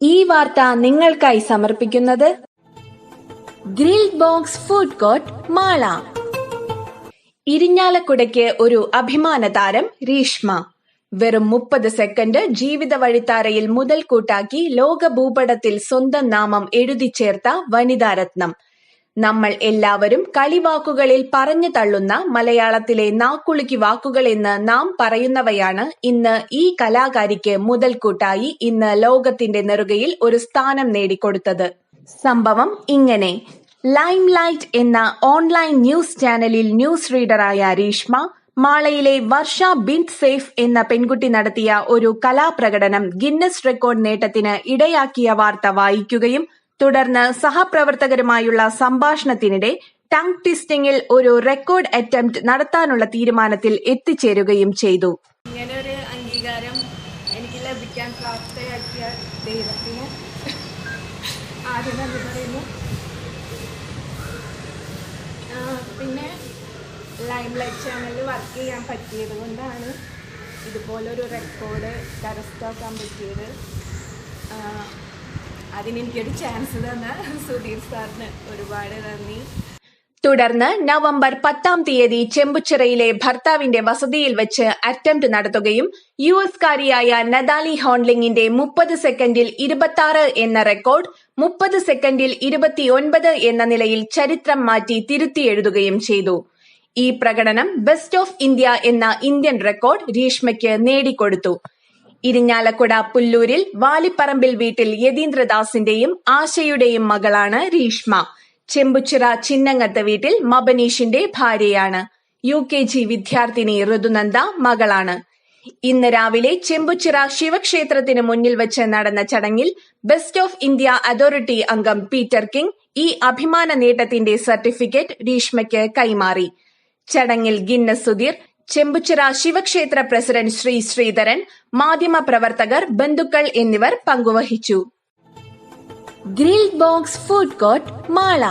ഈ വാർത്ത നിങ്ങൾക്കായി സമർപ്പിക്കുന്നത് Grill Box food court Mala. ഇരിഞ്ഞാലക്കുടയ്ക്ക് ഒരു അഭിമാന താരം രീഷ്മ. വെറും മുപ്പത് സെക്കൻഡ് ജീവിത വഴിത്താരയിൽ മുതൽ കൂട്ടാക്കി ലോക ഭൂപടത്തിൽ സ്വന്തം നാമം എഴുതി ചേർത്ത വനിതാരത്നം നമ്മൾ എല്ലാവരും കളിവാക്കുകളിൽ പറഞ്ഞു തള്ളുന്ന മലയാളത്തിലെ നാക്കുളുക്കി വാക്കുകളെന്ന് നാം പറയുന്നവയാണ് ഇന്ന് ഈ കലാകാരിക്ക് മുതൽക്കൂട്ടായി ഇന്ന് ലോകത്തിന്റെ നെറുകയിൽ ഒരു സ്ഥാനം നേടിക്കൊടുത്തത്. സംഭവം ഇങ്ങനെ. ലൈം ലൈറ്റ് എന്ന ഓൺലൈൻ ന്യൂസ് ചാനലിൽ ന്യൂസ് റീഡറായ രീഷ്മ മാളയിലെ വർഷ ബിൻത് സേഫ് എന്ന പെൺകുട്ടി നടത്തിയ ഒരു കലാപ്രകടനം ഗിന്നസ് റെക്കോർഡ് നേട്ടത്തിന് ഇടയാക്കിയ വാർത്ത വായിക്കുകയും തുടർന്ന് സഹപ്രവർത്തകരുമായുള്ള സംഭാഷണത്തിനിടെ ടങ് ട്വിസ്റ്റിംഗിൽ ഒരു റെക്കോർഡ് അറ്റംപ്റ്റ് നടത്താനുള്ള തീരുമാനത്തിൽ എത്തിച്ചേരുകയും ചെയ്തു. ഇങ്ങനെ അംഗീകാരം എനിക്ക് ലഭിക്കാൻ പ്രാപ്തയാക്കിയ ദൈവത്തിന് ആദ്യം നന്ദി പിന്നെ ലൈം ലൈറ്റ് ചാനലിൽ വർക്ക് ചെയ്യാൻ പറ്റിയത് കൊണ്ടാണ് ഇതുപോലൊരു റെക്കോർഡ് കരസ്ഥമാക്കാൻ പറ്റിയത്. അതിനെനിക്കൊരു ചാൻസ് തന്ന സുധീർ സാറിന് ഒരുപാട് നന്ദി. തുടർന്ന് നവംബർ പത്താം തീയതി ചെമ്പുച്ചിറയിലെ ഭർത്താവിന്റെ വസതിയിൽ വെച്ച് അറ്റംപ്റ്റ് നടത്തുകയും യു എസ് കാരിയായ നദാലി ഹോൺലിംഗിന്റെ മുപ്പത് സെക്കൻഡിൽ ഇരുപത്തി എന്ന റെക്കോർഡ് മുപ്പത് സെക്കൻഡിൽ ഇരുപത്തിയൊൻപത് എന്ന നിലയിൽ ചരിത്രം മാറ്റി തിരുത്തിയെഴുതുകയും ചെയ്തു. ഈ പ്രകടനം ബെസ്റ്റ് ഓഫ് ഇന്ത്യ എന്ന ഇന്ത്യൻ റെക്കോർഡ് രീഷ്മയ്ക്ക് നേടിക്കൊടുത്തു. ഇരിഞ്ഞാലക്കുട പുല്ലൂരിൽ വാലിപ്പറമ്പിൽ വീട്ടിൽ യതീന്ദ്രദാസിന്റെയും ആശയുടെയും മകളാണ് രീഷ്മ. ചെമ്പുച്ചിറ ചിന്നങ്ങത്ത് വീട്ടിൽ മബനീഷിന്റെ ഭാര്യയാണ്. യു കെ ജി വിദ്യാർത്ഥിനി ഋതുനന്ദ മകളാണ്. ഇന്ന് രാവിലെ ചെമ്പുച്ചിറ ശിവക്ഷേത്രത്തിന് മുന്നിൽ വെച്ച് നടന്ന ചടങ്ങിൽ ബെസ്റ്റ് ഓഫ് ഇന്ത്യ അതോറിറ്റി അംഗം പീറ്റർ കിങ് ഈ അഭിമാന നേട്ടത്തിന്റെ സർട്ടിഫിക്കറ്റ് രീഷ്മയ്ക്ക് കൈമാറി. ചടങ്ങിൽ ഗിന്നസ് സുധീർ ചെമ്പുച്ചിറ ശിവക്ഷേത്ര പ്രസിഡന്റ് ശ്രീ ശ്രീധരൻ മാധ്യമ പ്രവർത്തകർ ബന്ധുക്കൾ എന്നിവർ പങ്കുവഹിച്ചു. Grill Box food court Mala.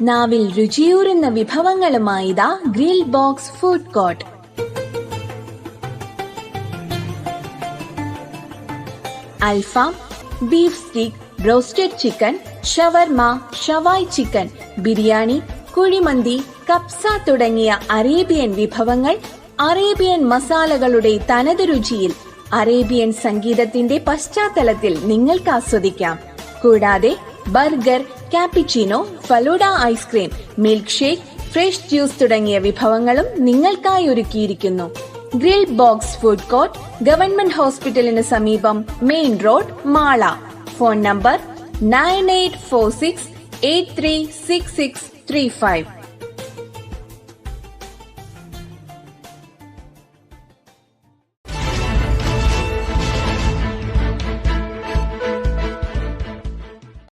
നാവിൽ രുചിയൂറുന്ന വിഭവങ്ങളുമായി ദാ ഗ്രിൽ ബോക്സ് ഫുഡ് കോർട്ട്. അൽഫാം ബീഫ് സ്റ്റീക്ക് ബ്രോസ്റ്റഡ് ചിക്കൻ ഷവർമ ഷവായ് ചിക്കൻ ബിരിയാണി കുഴിമന്തി കപ്സ തുടങ്ങിയ അറേബ്യൻ വിഭവങ്ങൾ അറേബ്യൻ മസാലകളുടെ തനത് രുചിയിൽ അറേബ്യൻ സംഗീതത്തിന്റെ പശ്ചാത്തലത്തിൽ നിങ്ങൾക്ക് ആസ്വദിക്കാം. കൂടാതെ burger cappuccino falooda ice cream milk shake fresh juice തുടങ്ങിയ വിഭവങ്ങളും നിങ്ങൾക്കായി ഒരുക്കിയിരിക്കുന്നു. Grill Box food court government ഹോസ്പിറ്റലിന് സമീപം main road Mala. phone number 9846